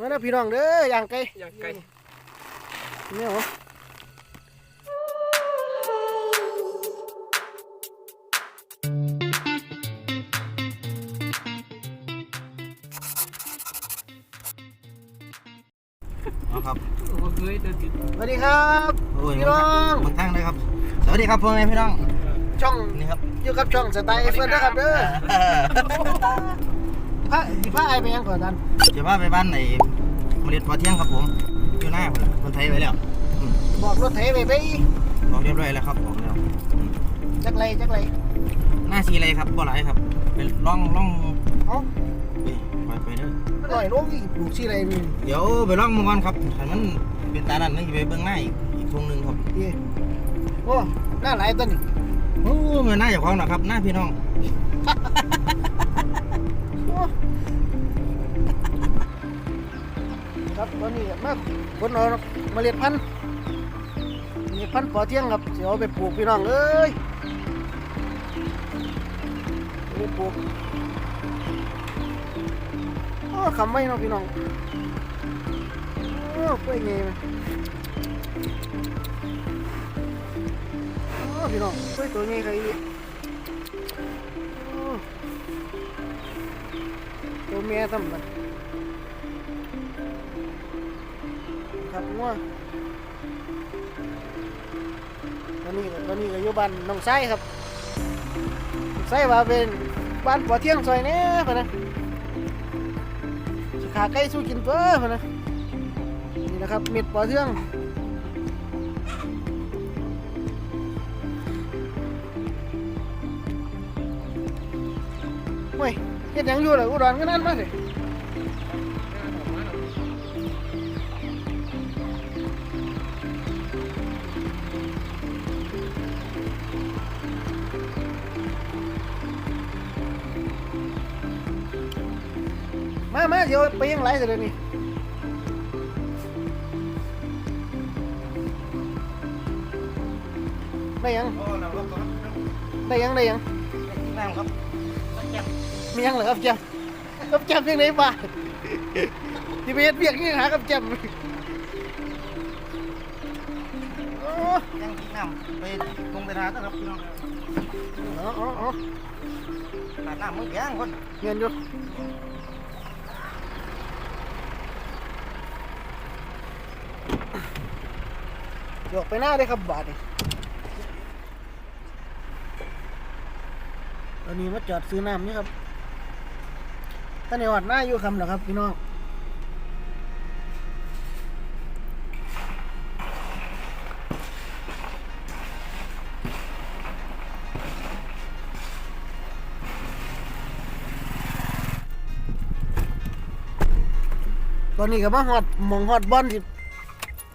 มาเด้อพี่น้องเด้อย่างไก่อยากไก่เนี่ยเหรอเอาครับโอ้เคยเดินติดสวัสดีครับโอ้ยพี่น้องบางทางเลยครับ สวัสดีครับพ่อแม่พี่น้อง ช่องนี่ครับอยู่กับช่องสไตล์เอฟเฟอร์นะครับเด้อ พระสิพระไอไปยังก่อนท่านจะว่าไปบ้านไหนเมล็ดพอเที่ยงครับผมอยู่หน้าผมคนไทยไว้แล้วอืมบอกรถไถไปไปบอกเรียบร้อยแล้วครับบอกแล้วอืมจักไรจักไรหน้าสีอะไรครับบ่หลายครับ เป็นล่องล่องเอ้าไปไปไปเด้อหน่อยลงอีกปลูกชีไรนี่เดี๋ยวไปล่องมังกรครับถ้ามันเป็นตาดันนึงจะไปเบื้องหน้าอีกอีกทงหนึ่งครับดีโอ้หน้าหลายต้นนี่โอ้เมื่อหน้าเจ้าของนะครับ หน้าพี่น้อง ครับตอนนี้มาคนเอาเมล็ดพันธุ์มล็ดพันธุ์ปอเที่ยงครับเดี๋ยวเอาไปปลูกพี่น้องเอ้ยไปปลูกโอ้คำไม่เนาะพี่น้องโอ้กล้วยเงี้ยโอ้พี่น้องกล้วยตัวนี้ใครดีโอ้ตัวเมียทำมัน ครับงัวตอนนี้ก็ตอนนี้ก็อยู่บ้านน้องไส้ครับไส้ว่าเป็นบ้านปอเที่ยงซอยเนี้ยพนะสิขาไก่สู้กินเพิ่พนะนี่นะครับเม็ดปอเที่ยงเฮ้ยเฮ็ดหยังอยู่ล่ะอุดรก็นั่นมาสิ เดี๋ยวไปยังไรเดี๋ยวนี้ได้ยังโอ้น้ำครับได้ยังได้ยังน้ำครับมียังเหรอครับแจมกับแจมยังไงบ้าที่ไปเฮ็ดเบียกนี่หากับแจมโอ้ยังกินน้ำไปตรงไปทาต้อครับพี่น้องอ๋ออ๋ออ๋อขาดน้ำมึงแย่งคนเงินอยู่ ยกไปหน้าได้ครับบาทนี่ตอนนี้มาจอดซื้อน้ำนี่ครับท่านในวัดหน้าอยู่คำเหรอครับพี่น้องตอนนี้ก็มาฮอดหมองฮอดบอลสิ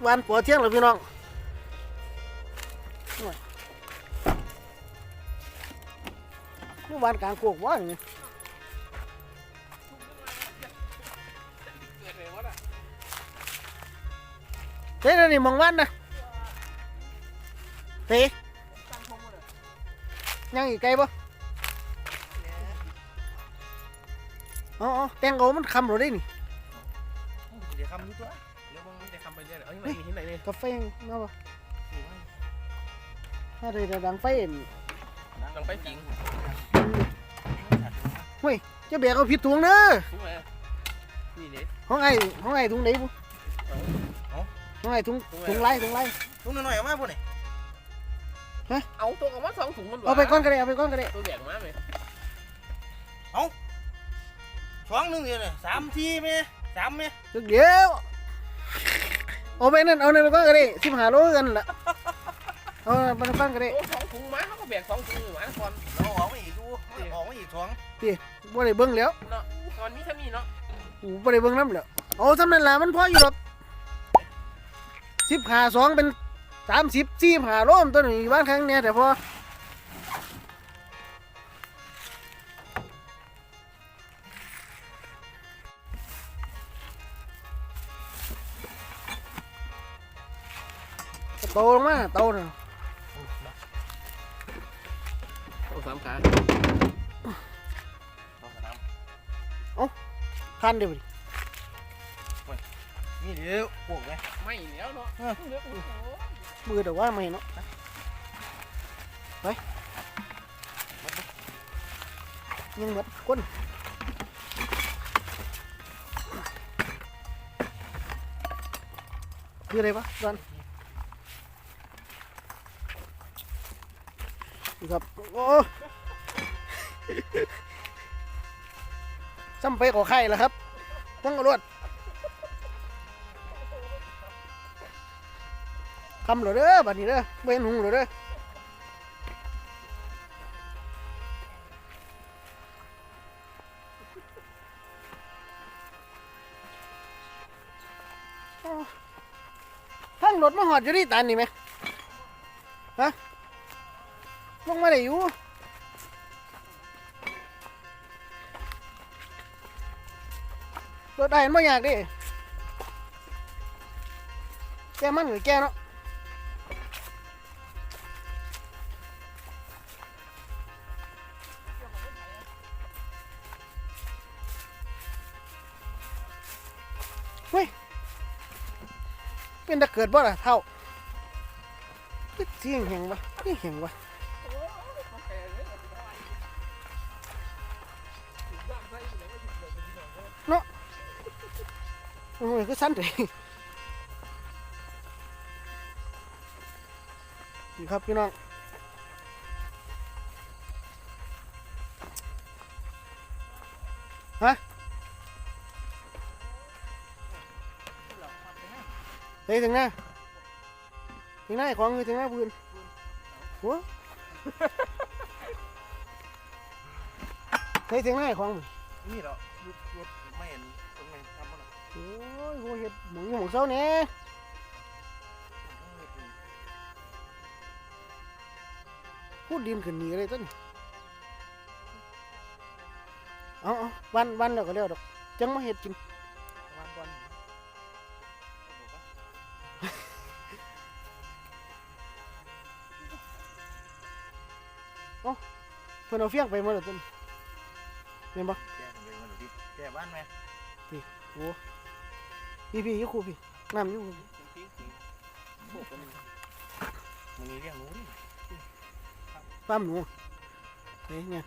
วันปัวเที่ยงแล้วพี่น้องโอ้ยเมื่อวานกลางโคกว่าอย่างนี้เกิดอะไรวะน่ะเฮ้ยนี่มองวันนะเฮ้ยยังอีกไกลปะอ๋อแตงโมมันคำเราได้นี่เดี๋ยวคำนี้ตัว มึงจะทำไปเรื่อยเอาที่ไหนมีที่ไหนเนี่ย กาแฟเนาะปะถ้าได้ดังไฟเห็นลองไปจริงเฮ้ยเจะเบียกเอาผิดถุงเด้อถูกไหมนี่เนี่ยของไอ้ของไอ้ถุงไหนบุของไอ้ถุงถุงไรถุงไรลุงหน่อยเอามาพวกนี่เอาตัวออกมาสองถุงมันเอาไปก้อนก็ได้เอาไปก้อนก็ได้ตัวแบกมาไหมสองหนึ่งเดียวเลยสามทีไหมสามไหมเดี๋ยว เอาไปนั่นเอานั่นไปก้อนก็ได้สิบห้าโลกันละเอาไปก้อนก็ได้โอ้สองถุงมาเขาก็แบกสองถุงอยู่มาก่อนเราออกมาอีกดูออกมาอีกสองบ่ได้เบิ่งแล้วเนาะตอนนี้ถ้ามีเนาะโอ้บ่ได้เบิ่งน้ำแล้วเอาสำนั้นล่ะมันพออยู่หรอกสิบห้าสองเป็นสามสิบสี่ห้าโลมนตัวนี้บ้านครั้งเนี้ยแต่พอ โตลงมาโตน่ะโอ้สามขาคันเดียวดิโอ้ยนี่เดี๋ยวพวกไงไม่แล้วเนาะเออเหลือโอ้โหมือเดี๋ยวว่าไม่เนาะไปยังหมดก้นคืออะไรวะรัน นี่ครับ โอ้ซ้ำไปขอไข่แล้วครับ ต้องกระโดดคำเหรอเด้อบัดนี้เด้อเว้นหุงเหรอเด้ออ้าวทั้งรถมาหอดอยู่ที่ตันนี่ไหมฮะ ลงมาได้อยู่รถได้ไม่อยากดิแกมันหรือแกเนาะเฮ้ย เป็นตะเกิดบ่ล่ะเท่าที่แห่งวะที่แห่งวะ โอ้ยก็สั้นเลยนี่ครับพี่น้องฮะเฮ้ยถึงหน้าถึงหน้าไอ้ของคือถึงหน้าปืนหัวเฮ้ยถึงหน้าไอ้ของมึงนี่เหรอ โอ้ยโหเห็ดหมืองหมองเศร้าเนี่ยพูดดินขึ้นหนีเลยต้นเอาเอาวันวันแล้วก็แล้วดอก จังมาเห็ดกินวันก่อนเพิ่นเอาเฟี้ยงไปหมดแล้วต้นเห็นปะแกไปมดดิแกบ้านไหมพี่พี่อ ยุคูพี่น้ำอยุคูจริงๆจริงพวกคนนี้มันมีเรื่องหนู้ดิปั้มหนูเฮ้ยเนี่ย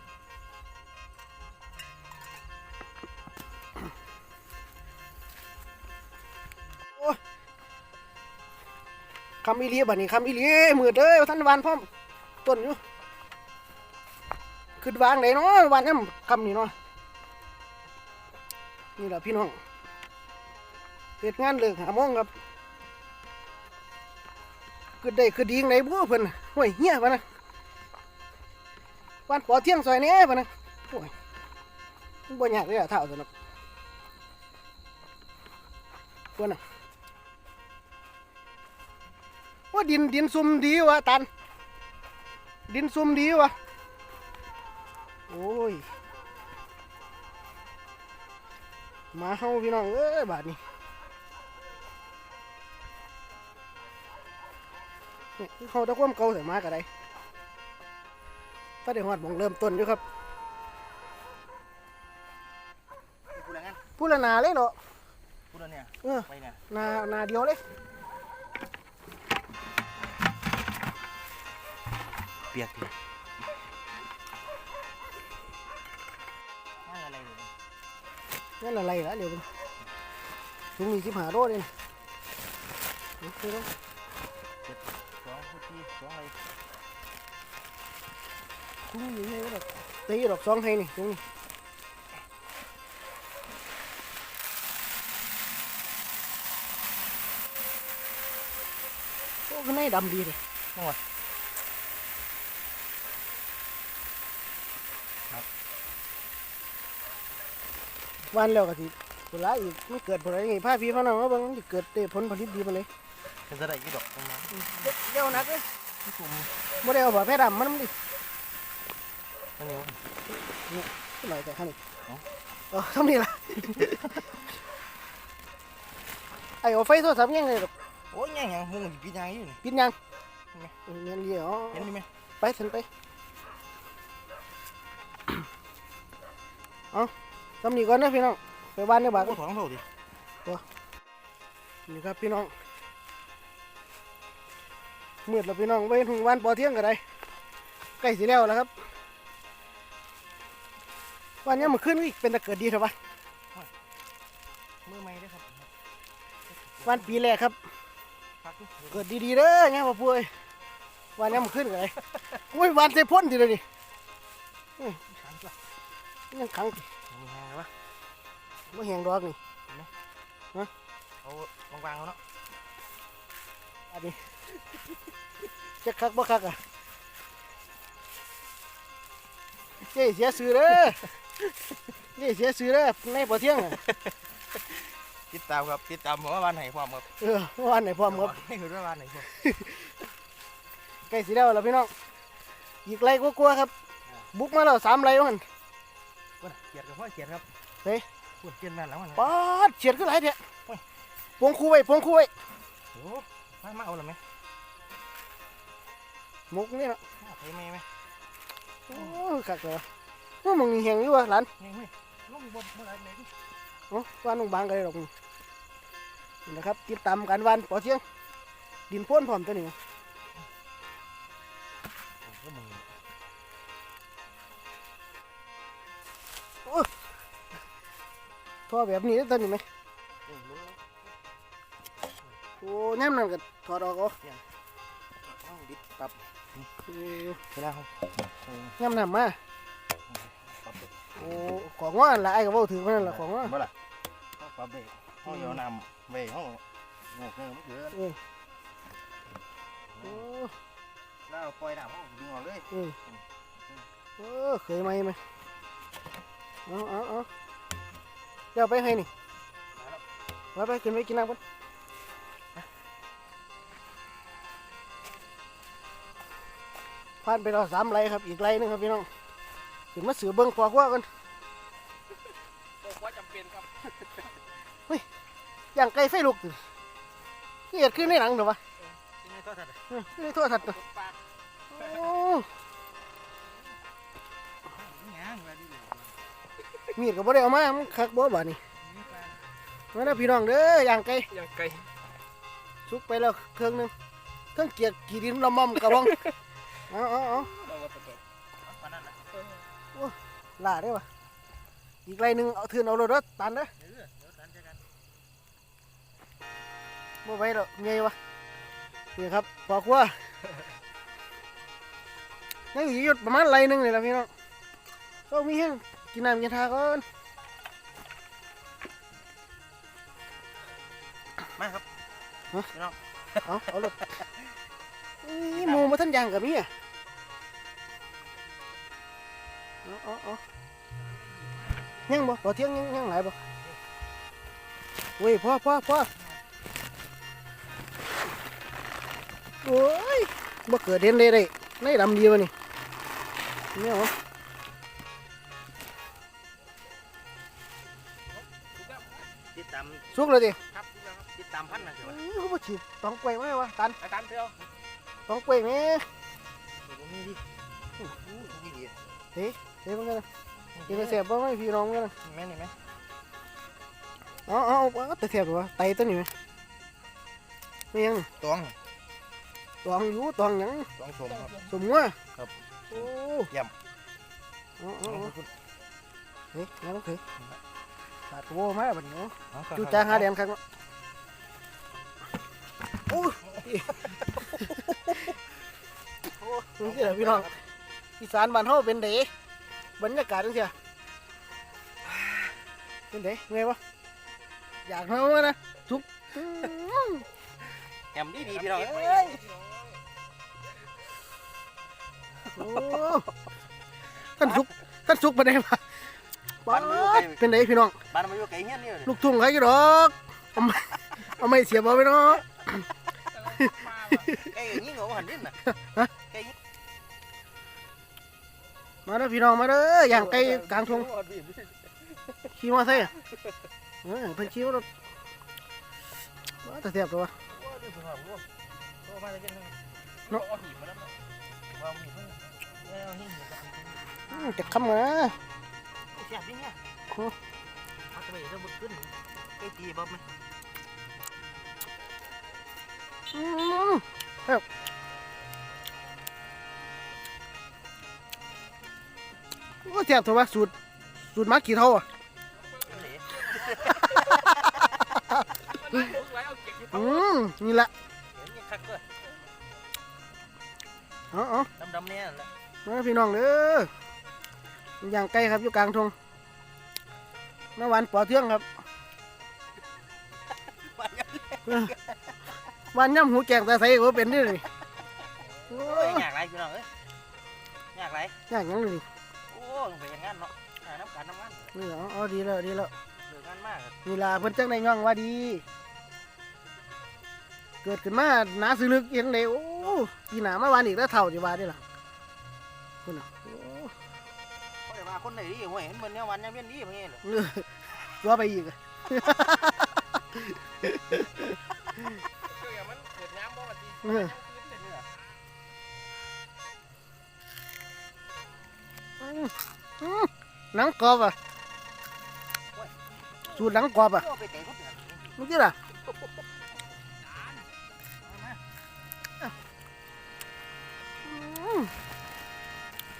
โอ้ยคำอีเลียบัดนี้คำอีเลียมือเด้อท่านวานพร้อมต้นอยู่ขึ้นวางไหนเนาะวานน้ำคำนี่เนาะนี่แหละพี่น้อง เหตุงานเลิกหาโมงครับขึ้นได้ขึ้นดีงไหนบัวเพิ่นห่วยเหี้ยปะนะวันปอเที่ยงซอยนี้ปะนะโอ้ยมันบ่ยากเลยอะเท่าสนุกปวนน่ะว่าดินดินซุ่มดีวะตัน ดินซุ่มดีวะโอ้ยมาเฮาพี่น้องเอ้ยบาดนี้ เนี่ยคือเขาตะคว่ำเก่าใส่มากระไดก็ได้หอดหมองเริ่มต้นอยู่ครับพูดอะไรงั้นพูดละนาเลยเหรอพูดอะไรเนี่ยเออไปเนี่ยนานาเดียวเลย เปียกดิไม่อะไรเลยนั่นอะไรละเดี๋ยวมันลุงมีสิบหาโรดเองเอาไปแล้วสองพูดที่ สองอะไรลุงมีไงวะดอกตีดอกสองให้นี่ลุงนี่โอ้ข้างในดำดีเลยนั่งวะวันแล้วก็สิผลละอีกไม่เกิดผลอะไรอีกผ้าพี่พ่อน้องว่าบางทีเกิดได้ผลผลิตดีมาเลยเป็นอะไรกี่ดอกตรงนั้นเดี๋ยวนักเลย ที่กลุ่มไม่ได้เอาบ่อแพร่ดำมันมันดินั่นเองหน่อยแต่ข้างนี้เอ้าเออทำนี่ละไอ้เอาไฟโทรศัพท์ยังไงหรอกโอ้ยยังยังมึงปีนยังอยู่นี่ปิดยังเห็นไหมเออเงินเดียวเห็นไหมไปถึงไปเอาทำนี่ก่อนนะพี่น้องไปบ้านเนี่ยบากโอ้ถองเท่าดินี่ครับพี่น้อง มืดแล้วพี่น้องไว้ถึงวันปอเที่ยงกันได้ใกล้สิแล้วแล้วครับวันนี้มันขึ้นอีกเป็นตะเกิดดีเถอะปะมือใหม่เด้อครับ วันปีแรกครับพักดูเกิดดีๆเด้อเนี่ยพ่อปุ้ยวันนี้มันขึ้นกันได้อุ้ยวันใส่พ่นทีเดียวดิขังจ้ะยังขังมีแหงเลยวะไม่แหงดอกนี่เอาวางๆเอาเนาะอันนี้ จะคักบ่คักอะเจ๊เสียซื้อเด้อเจ๊เสียซื้อเด้อในปอเที่ยงอะติดตามครับติดตามผมว่าวันไหนพร้อมครับเออเมื่อวานไหนพร้อมครับให้คุณว่าวันไหนพร้อมใกล้สิแล้วแล้วพี่น้องอีกไรก็กลัวๆครับ บุกมาแล้วสามไรมันว่าเกียรติกับพ่อเกียรติครับเฮ้ยปวดเกียรติแม่นแล้วมันป๊าดเฉียดขึ้นหลายเถอะพวงคู่ไว้พวงคู่ไว้โอ้มามาเอาละไหมห มุกนี่เนาะมาไปไหมไหมโอ้คักเลยว่ามึงนี่แหงอยู่วะหลานยังไม่ลงบนบนอะไรไหนดิโอ้วานนุ่งบางกันเลยหรอกนี่นี่นะครับติดตามกันวันปอเที่ยง ดินพ่นพร้อมตัวนี้ก็มึงท่อแบบนี้ได้อตัวนี้ไหมโอ้ย่ำนั่นก็ถอดออกเอา บิดปรับเออเวลาเขาย่ำน้ำมาปรับโอ้ของว่าอันละไอ้ก็บอกถือมันนั่นละของว่าบ่ล่ะเขาปรับได้เขาเอาน้ำไว้เขางอกเงินมันเกินโอ้แล้วปล่อยน้ำเขาดึงออกเลยเออเออเคยไหมไหมเอาเอาเอาเดี๋ยวไปให้นี่ไปไปขึ้นไปกินน้ำกัน ผ่านไปแล้วสามไรครับ อีกไรหนึงครับพี่น้องขึ้นมาเสือเบิ้งขวาขวากันบอกว่าจำเป็นครับอย่างไก่ไฟลุกนี่เกิดขึ้นในหนังเหรอวะที่นี่ก็ทัดเออนี่ทั่วทัดคตัวนปากโอ้งานมาดิมีดก็บ่ได้เอามามันคักบ่บ่านี่มาแล้วพี่น้องเด้ออย่างไก่อย่างไก่สุกไปแล้วเครื่องหนึงเครื่องเกียกกี่ดินละม่อมกระบอง เอาเอาเอาเราก็ตกปานนั้นนะล่าได้ปะอีกไรหนึ่งเอาทืนเอารถรถตันเด้อเออเดี๋ยวตันเจอกันบ่ไหวแล้วเงยวะนี่ครับพอครัวยังอยู่หยุดประมาณไรหนึ่งเลยละพี่น้องก็มีแห้งกินน้ำกินทาก่อนมาครับพี่น้องเอาเอารถนี่หมูมาท่านยางกับมีอะ ยังบ่พอเที่ยงยังยังหลายบ่เว้ยพ่อพ่อพ่อโอ้ยบ่เกิดเด่นเลยได้ในดำดีวะนี่เนี่ยเหรอติดตามสุกเลยดิครับทุกอย่างครับติดตามพันนะเดี๋ยวเอ้ยเขาบ่ฉีดตองกล้วยไหมวะตันอาจารย์เที่ยวตองกล้วยแม่เดี๋ยวนี้ดิโอ้โหดีดีเฮ้ยมันกันนะ กินไปเสียบบ่ไหมพี่น้องกันนะแม่นี่ไหมเอาเอาเอาแต่เสียบวะไตตัวนี้ไหมไม่ยังตองตองอยู่ตองหยังตองสมครับสมงัวครับโอ้เยี่ยมเอาเอาเอาเฮ้ยงั้นโอเคตัดโว้มาบัดนี้เนาะเอาจูจ้าหาแดนครั้งเนาะโอ้ยโอ้นี่สิเหรอพี่น้องอีสานบ้านเฮาเป็นเด๋ บรรยากาศจังซี่อะเป็นเด๋ไงวะอยากเฮามานะทุกอื้อแอมดีดีพี่น้องเอ้เอ้ยยโอ้ท่านสุกท่านสุกเป็นไงวะป๊าดเป็นไงพี่น้องบ้านมาอยู่ไกลเงี้ยนี่เลยลูกทุ่งใครอยู่ดอกเอาไม่เอาไม่เสียบเอาไปเนาะไก่ยิ่งเหรอหันดิ้นน่ะไก่ยิ่ง มาเด้อพี่น้องมาเด้ออย่างไกลกลางทงขี่มอไซค์เออเพิ่นขี่รถว้าแต่เสียบตัววะว่าดูสภาพวัววัวมาจะกินนึงเนาะเอาหีบข้าะว่าหีบเพิ่งเอาหีบมาอืมจะคำมาเสียบดิเนี่ยโอ้พักไปจะบึกขึ้นไก่ตีบ๊อบไหมอืมครับ โอ้แซ่บเถอะวะสูตรสูตรมักกี่เท่าอะมันไว้เอาเก็บที่อืตู้มนี่แหละเห็นยังคักด้วยเอาเอาดำๆเนี่ยนั่นแหละมาพี่น้องเด้อย่างไกลครับอยู่กลางทงน้ำหวานปอเทืองครับเออวันย่ำหูแจงตาใสก็เป็นนี่เลยโอ้โอ้ยยอยากไรพี่น้องเอ้ยอยากไรยากหยังเลย โอ้ลงไปอย่างงั้นเนาะหาน้ำการน้ำมันนี่เอาเอาดีแล้วดีแล้วเดือดงานมากนี่ล่ะเพิ่นจังได้ย่องว่าดี เกิดขึ้นมาหนาสึลึกเห็นเลยโอ้ปีหนามาวันอีกแล้วเท่าจะว่าได้ล่ะคุณน่ะโอ้เขาจะมาคนไหนดีเว้ยเห็นมันเนี่ยวันเนี่ยเวียนดีเพื่อนเลยเออตัวไปอีกอะเกี่ยวมันเกิดน้ำบ่มันดีเออขึ้นเลยเนี่ยอืมอืม หนังกรอบอะสูตรหนังกรอบอะโอ้ไปเตะพุทธเนี่ยเมื่อกี้ล่ะ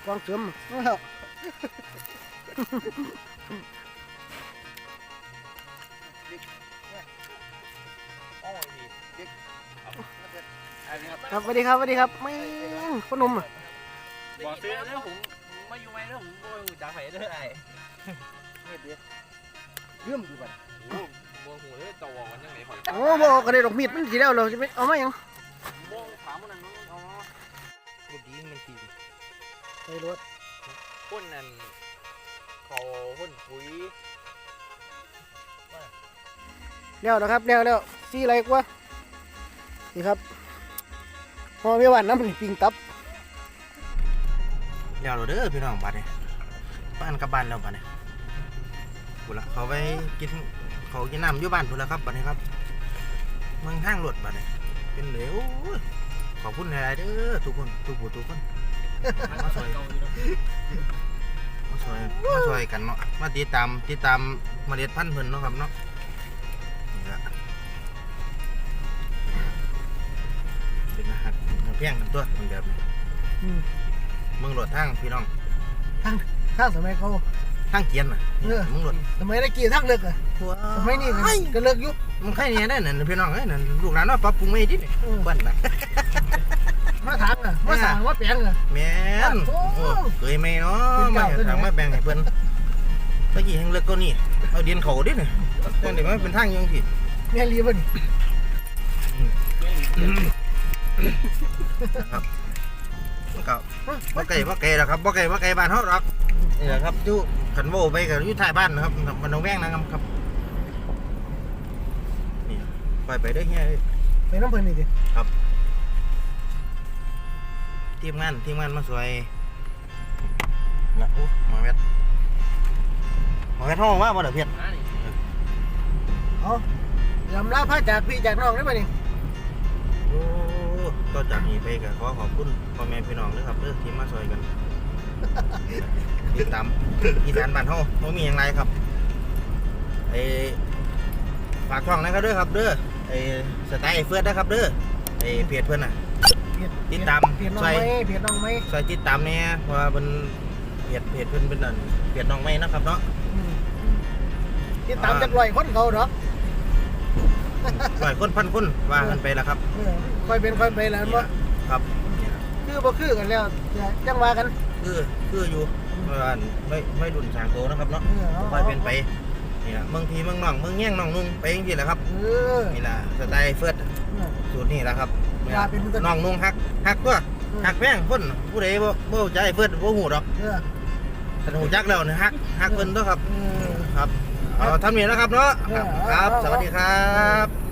กองเสริมนี่ครับครับสวัสดีครับสวัสดีครับไม่งขนมอะบอกซื้อแล้วผม มาอยู่ไหมแล้วผมบ่หูจักไผเด้อไอ้เฮ็ดเด็กเรื่องอยู่บัดโอ้บ่หูเด้อตะวกันจังได๋หอยโอ้บอกกระเด็นดอกมีดมันสีแล้วเราจะไปเอามาหยังโม่ขามันนั่นอ๋อลูกดีมันตีใส่รถพ่นนั่นเขาพ่นปุ๋ยแล้วนะครับแล้วแล้วสีอะไรกว่านี่ครับพอไม่หวานน้ำมันปิงตับ เดี๋ยวเราเด้อพี่น้องบัดเนี่ยบ้านกับบ้านแล้วบัดเนี่ยกูละเขาไปกินเขากินน้ำอยู่บ้านพุ่นละครับบัดนี้ครับเมืองทางรถบัดเนี่ยเป็นเหลวขอบคุณหลายๆเด้อทุกคนทุกผู้ทุกคนมาช่วยมาช่วยมาช่วยกันเนาะมาติดตามติดตามเมล็ดพันธุ์เพิ่นเนาะครับเนาะนี่ละเป็นอาหารเพียงกันตัวมันแบบนี้ มเมืองรถทางพี่น้องถ้าสมัยเขาทางเกียนน่ะเออเมืองรถสมัยได้กี่ทั้งเลิกอะสมัยนี้ก็ก็เลิกอยุมันใครเนี่ยได้นั่นพี่น้องเอ้ยนั่นลูกหลานว่าปรับปรุงไม่ดีนี่บ้านน่ะมาถามอะมาสั่งมาแปลงอะแม่นโอ้โอ้เคยไหมเนาะเป็นมาเก่าทางมาแบ่งให้เพิ่นตะกี้แห่งเลิกก็นี่เอาเดียนเขาดิเนี่ยจังได๋มันเป็นทางยังสิแม่รีบ่นี่ มันก็บ่ไกลบ่ไกลหรอกครับบ่ไกลบ่ไกลบ้านเฮาหรอกนี่แหละครับอยู่ขันโวไปกับอยู่ท้ายบ้านนะครับบ้านหนองแวงนะครับครับนี่ปล่อยไปได้อเฮียเอ้ยไปน้ำเพิ่นนี่ดิทีมงานทีมงานมาสวยนะโอ้หมาแวดหมาแวดห้องว่าบ่เด้อเพียรมานี่เอายำลาพระจากพี่จากน้องได้บ่นี่โอ้ ต่อจากนี้ไปก็ขอขอบคุณพ่อแม่พี่น้องเด้อครับเด้อที่มาสวยกันติดตามอีสานบ้านเฮาบ่มีหยังไรครับไอ้ฝากช่องนะครับเด้อครับเด้อไอ้สไตล์ไอ้เฟื่อนนะครับเด้อไอ้เพจเพิ่นน่ะ เพียรติดตามเพียรน้องใส่ไหมเพียรน้องไหมซอยติดตามเนี่ยเพราะว่าเป็นเพจเพจเพิ่นเป็นอันเพจน้องไม้นะครับเนาะ อืมติดตามจักร้อยคนเขาดอก ร้อยคนพันคนว่ากันไปแล้วครับเออค่อยเป็นค่อยไปแล้วบ่ครับนี่ล่ะคือบ่คือกันแล้วจะจังว่ากัน คือคืออยู่ว่าไม่ไม่รุนสางโตนะครับเนาะเออเอา ค่อยเป็นไปนี่ล่ะเมืองพีเมืองน้องเมืองแย่งน้องนุ่งไปอย่างนี้แหละครับเออนี่ล่ะสไตล์เฟิร์สเออ สูตรนี่แหละครับว่าเป็นตัวน้องนุ่งฮักฮักตัวฮักแพงคนผู้ใดบ่บ่รู้ใจเฟิร์สบ่ฮู้ดอกเออถ้าฮู้จักแล้วเนี่ยฮักฮักเพิ่นตัวครับ เออครับ เอาทำนี้นะครับเนาะเออครับเอาสวัสดีครับ